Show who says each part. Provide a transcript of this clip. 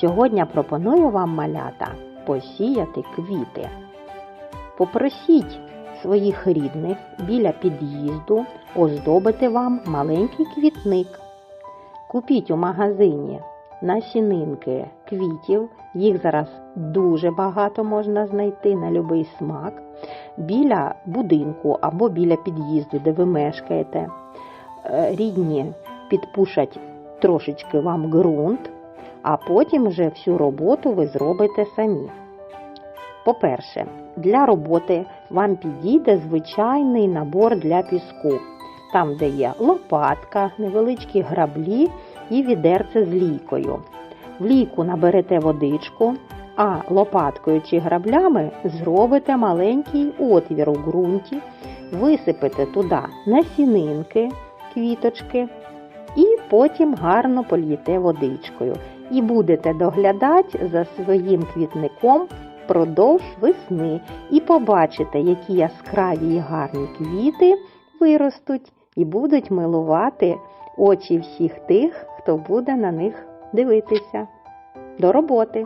Speaker 1: Сьогодні пропоную вам малята посіяти квіти. Попросіть своїх рідних біля під'їзду оздобити вам маленький квітник. Купіть у магазині насінинки квітів, їх зараз дуже багато можна знайти на будь-який смак. Біля будинку або біля під'їзду, де ви мешкаєте. Е, Рідні підпушать трошечки вам ґрунт, а потім вже всю роботу ви зробите самі. По-перше, для роботи вам підійде звичайний набор для піску, там, де є лопатка, невеличкі граблі і відерце з лійкою. В лійку наберете водичку, а лопаткою чи граблями зробите маленький отвір у ґрунті, висипете туди насінинки, квіточки потім гарно польєте водичкою. І будете доглядати за своїм квітником впродовж весни і побачите, які яскраві і гарні квіти виростуть і будуть милувати очі всіх тих, хто буде на них дивитися. До роботи!